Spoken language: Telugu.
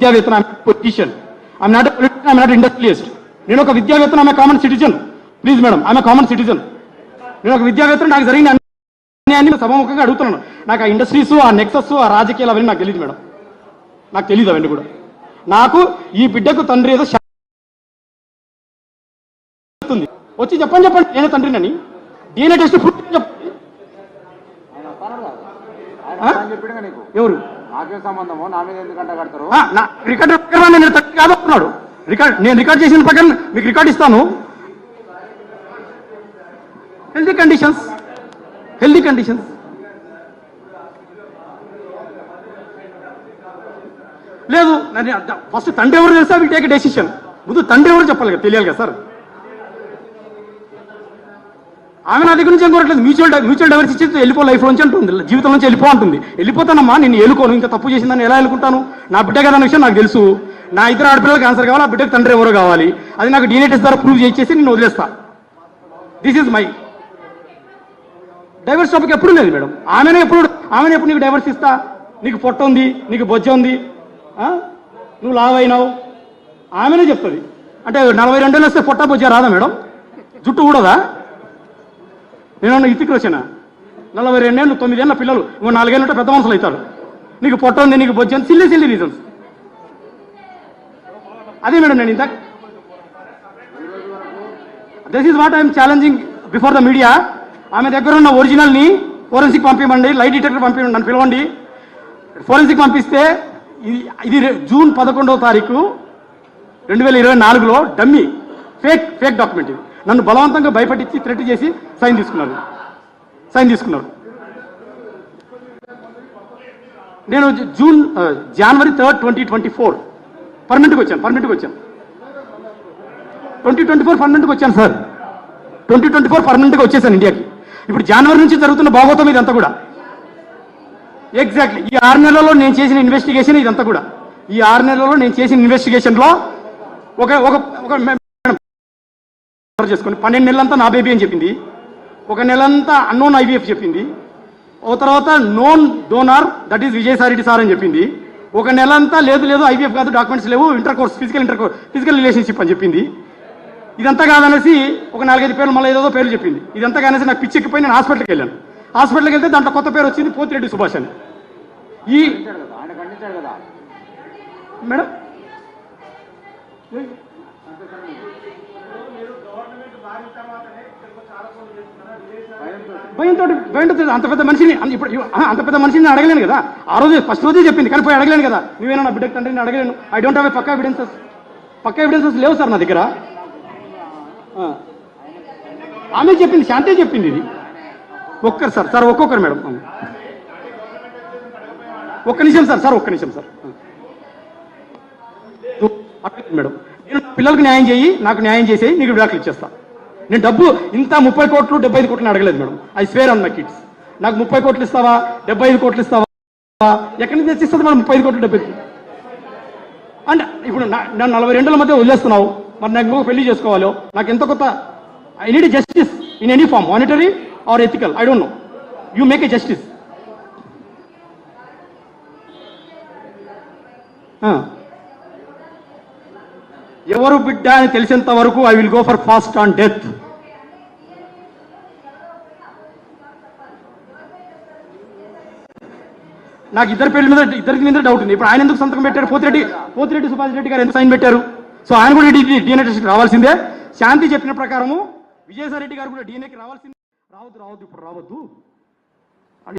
విద్యావేత్తన politician. I'm not I'm not industrialist నేను ఒక విద్యావేత్తన ఆమె కామన్ సిటిజన్ ప్లీజ్ మేడం ఆమె కామన్ సిటిజన్ నేను ఒక విద్యావేత్తను నాకు జరిగిన అన్యాయాన్ని సభాముఖంగా అడుగుతున్నాను. నాకు ఆ ఇండస్ట్రీస్ ఆ నెక్సస్ ఆ రాజకీయాలు అవన్నీ నాకు తెలియదు మేడం నాకు తెలియదు అవన్నీ కూడా. నాకు ఈ బిడ్డకు తండ్రి ఏదో చెప్తుంది. వచ్చి చెప్పండి చెప్పండి. నేనే తండ్రినని. డిఎన్ఏ టెస్ట్ ప్రూఫ్ చెప్పండి. ఎవరు? సంబంధము నా మీద ఎందుకంట కడతారు? నా రికార్డు ప్రకారం నేను తండ్రి కాదు అంటున్నాడు రికార్డ్ నేను రికార్డ్ చేసిన ప్రకారం మీకు రికార్డ్ ఇస్తాను. హెల్దీ కండిషన్స్ హెల్దీ కండిషన్స్ లేదు ఫస్ట్ తండ్రి ఎవరు తెలుసా? విల్ టేక్ డెసిషన్ ముందు తండ్రి ఎవరు చెప్పాలి కదా? తెలియాలి కదా సార్. ఆమె నా దగ్గర నుంచి ఏం కోరట్లేదు. మ్యూచువల్ మ్యూచువల్ డైవర్స్ ఇచ్చి వెళ్ళిపో లైఫ్ నుంచి అంటుంది. జీవితం నుంచి వెళ్ళిపో అంటుంది. వెళ్ళిపోతానమ్మా నేను ఏలుకోను. ఇంకా తప్పు చేసిందని ఎలా ఎలుకుంటాను నా బిడ్డ కదా అన్న విషయం నాకు తెలుసు. నా ఇద్దరు ఆడపిల్లలకి ఆన్సర్ కావాలి ఆ బిడ్డకు తండ్రి ఎవరో కావాలి. అది నాకు డీనేటెస్ ద్వారా ప్రూవ్ చేసేసి నేను వదిలేస్తా. This is my divorce topic ఎప్పుడు లేదు మేడం? ఆమెనే ఎప్పుడు ఆమెనే ఎప్పుడు నీకు డైవర్స్ ఇస్తా? నీకు పొట్ట ఉంది నీకు బొజ్జ ఉంది నువ్వు లావ్ అయినావు. ఆమెనే చెప్తుంది. అంటే నలభై రెండేళ్ళు వస్తే పొట్ట బొజ్జ రాదా మేడం? జుట్టు కూడదా నేను ఇతికి వచ్చిన? నలభై రెండేళ్ళు తొమ్మిదేళ్ళ పిల్లలు. ఇంకో నాలుగేళ్ళు పెద్ద మనుషులు అవుతారు. నీకు పొట్ట ఉంది నీకు బొజ్జ సిల్లి సిల్లి రీజన్స్ అదే మేడం నేను ఇంత this is what I'm challenging before the media ఆమె దగ్గర ఉన్న ఒరిజినల్ని ఫోరెన్సిక్ పంపించండి లైట్ డిటెక్టర్ పంపించండి నన్ను పిలవండి. ఫోరెన్సిక్ పంపిస్తే ఇది ఇది జూన్ పదకొండవ తారీఖు రెండు వేల ఇరవై నాలుగులో డమ్మీ. ఫేక్ ఫేక్ డాక్యుమెంట్ ఇది. నన్ను బలవంతంగా భయపెట్టించి థ్రెట్ చేసి సైన్ తీసుకున్నారు. సైన్ తీసుకున్నారు. నేను June January third twenty twenty four. పర్మనెంట్కి వచ్చాను పర్మనెంట్కి వచ్చాను. ట్వంటీ ట్వంటీ ఫోర్ పర్మనెంట్కి వచ్చాను సార్. ట్వంటీ ట్వంటీ ఫోర్ పర్మనెంట్గా వచ్చేసాను ఇండియాకి. ఇప్పుడు జనవరి నుంచి జరుగుతున్న భాగోతం ఇదంతా కూడా. ఎగ్జాక్ట్లీ ఈ ఆరు నెలల్లో నేను చేసిన ఇన్వెస్టిగేషన్ ఇదంతా కూడా. ఈ ఆరు నెలల్లో నేను చేసిన ఇన్వెస్టిగేషన్లో ఒక ఒక ఒక చేసుకోండి పన్నెండు నెలలంతా నా బేబీ అని చెప్పింది. ఒక నెలంతా అన్నోన్ ఐవీఎఫ్ చెప్పింది. ఓ తర్వాత known donor that is Vijayasai Reddy sir అని చెప్పింది. ఒక నెలంతా లేదు లేదు ఐవీఎఫ్ కాదు డాక్యుమెంట్స్ లేవు intercourse physical intercourse physical relationship అని చెప్పింది. ఇదంతా కాదనేసి ఒక నాలుగైదు పేర్లు మళ్ళీ ఏదో పేర్లు చెప్పింది. ఇదంతా కాదనేసి నాకు పిచ్చి ఎక్కిపోయి నేను హాస్పిటల్కి వెళ్ళాను. హాస్పిటల్కి వెళ్తే దాంట్లో కొత్త పేరు వచ్చింది పోతిరెడ్డి సుభాష్ అని. ఈ మేడం? భయంతో భయంతో అంత పెద్ద మనిషిని ఇప్పుడు అంత పెద్ద మనిషిని అడగలేను కదా? ఆ రోజు ఫస్ట్ రోజే చెప్పింది కానీ పోయి అడగలేను కదా? నువ్వేనా నా బిడ్డకు తండ్రిని అడగలేను? ఐ డోంట్ హ్యావ్ ఏ పక్కా ఎవిడెన్సెస్ పక్కా ఎవిడెన్సెస్ లేవు సార్ నా దగ్గర. ఆమె చెప్పింది శాంతే చెప్పింది ఇది. ఒక్కరు సార్ సార్ ఒక్కొక్కరు మేడం. ఒక్క నిమిషం సార్ సార్ ఒక్క నిమిషం సార్. మేడం. నేను పిల్లలకు న్యాయం చేయి నాకు న్యాయం చేసేయి నీకు విడాకులు ఇచ్చేస్తా. నేను డబ్బు ఇంత ముప్పై కోట్లు డెబ్బై ఐదు కోట్లు అడగలేదు madam. I swear on my kids నాకు ముప్పై కోట్లు ఇస్తావా డెబ్బై ఐదు కోట్లు ఇస్తావా? ఎక్కడి నుంచి తెచ్చిస్తుంది మనం ముప్పై ఐదు కోట్లు డెబ్బై అండ్ ఇప్పుడు నన్ను నలభై రెండుల మధ్య వదిలేస్తున్నావు. మరి నాకు ఇంకొక పెళ్ళి చేసుకోవాలో. నాకు ఎంత కొత్త? I need justice in any form monetary or ethical I don't know you make a justice ఎవరు బిడ్డ అని తెలిసేంత వరకు I will go for fast on death. నాకు ఇద్దరు పెళ్ళి మీద ఇద్దరికి మీద డౌట్ ఉంది. ఇప్పుడు ఆయన ఎందుకు సంతకం పెట్టారు? పోతిరెడ్డి పోతిరెడ్డి సుభాష్ రెడ్డి గారు ఎందుకు సైన్ పెట్టారు? సో ఆయన కూడా డిఎన్ఏ టెస్ట్ రావాల్సిందే. శాంతి చెప్పిన ప్రకారము విజయసాయి రెడ్డి గారు కూడా డిఎన్ఏకి రావాల్సిందే. రావద్దు రావద్దు ఇప్పుడు రావద్దు.